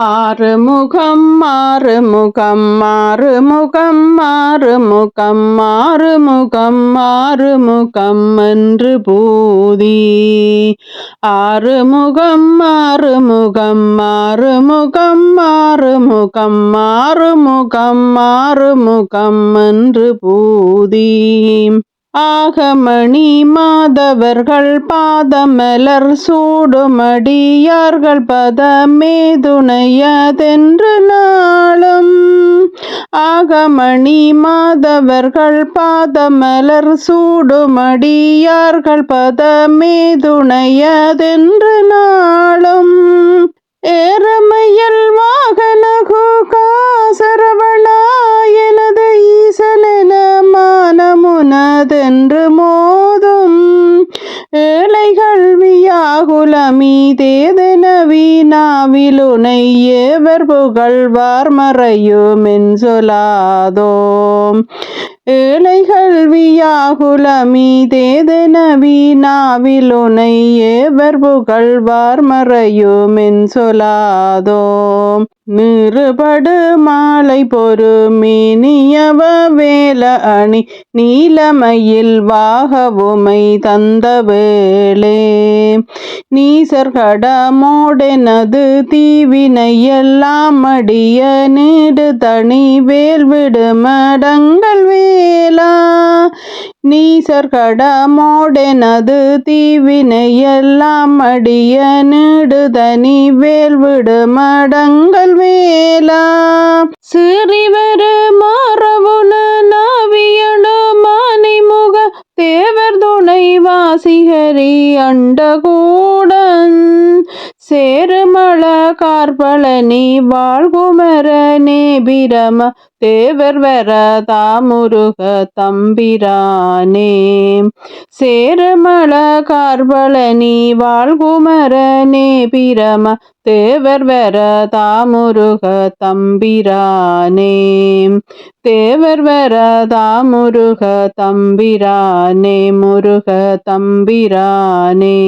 ஆறு முகம் ஆறு முகம் ஆறு முகம் ஆறு முகம் ஆறு முகம் ஆறு முகம் என்று பூதி. ஆறு முகம் ஆறு முகம் ஆறு முகம் ஆறு முகம் ஆறு முகம் ஆறு முகம் என்று பூதி. ஆகமணி மாதவர்கள் பாதமலர் சூடுமடியார்கள் பதமேதுணையதென்று நாளும். ஆகமணி மாதவர்கள் பாதமலர் சூடுமடியார்கள் பதமேதுணையதென்று நாளும். ஏறமையல்வா ஏழைகள் வியாகுலமீதேதென வீணாவிலுனை ஏவர் புகழ்வார் மறையுமென் சொலாதோம் ஏழைகள் வியாகுலமீதேதென வீணாவிலுனை ஏவர் புகழ்வார் மறையுமென் சொலாதோம் நிறுபடு மாலை பொறுமினி அணி நீலமையில் வாகவுமை தந்த வேளே நீசர்கடமோடெனது தீவினையெல்லாம் அடிய நீடு தனி வேல் விடுமடங்கள் வேலா. நீசர்கடமோடெனது தீவினையெல்லாம் அடிய நீடு தனி வேல் விடுமடங்கள் வேலா. சிறிவர் சிகரி அண்டகூடன் சேருமள கார்பழனி வாழ்குமரனே பிரம தேவர் வர தாமுருக தம்பிரானே. சேருமள கார்பழனி வாழ்குமரனே பிரம தேவர் வர தாமுருக தம்பிரானே. தேவர் வர தாமுருக தம்பிரானே முருக தம்பிரானே.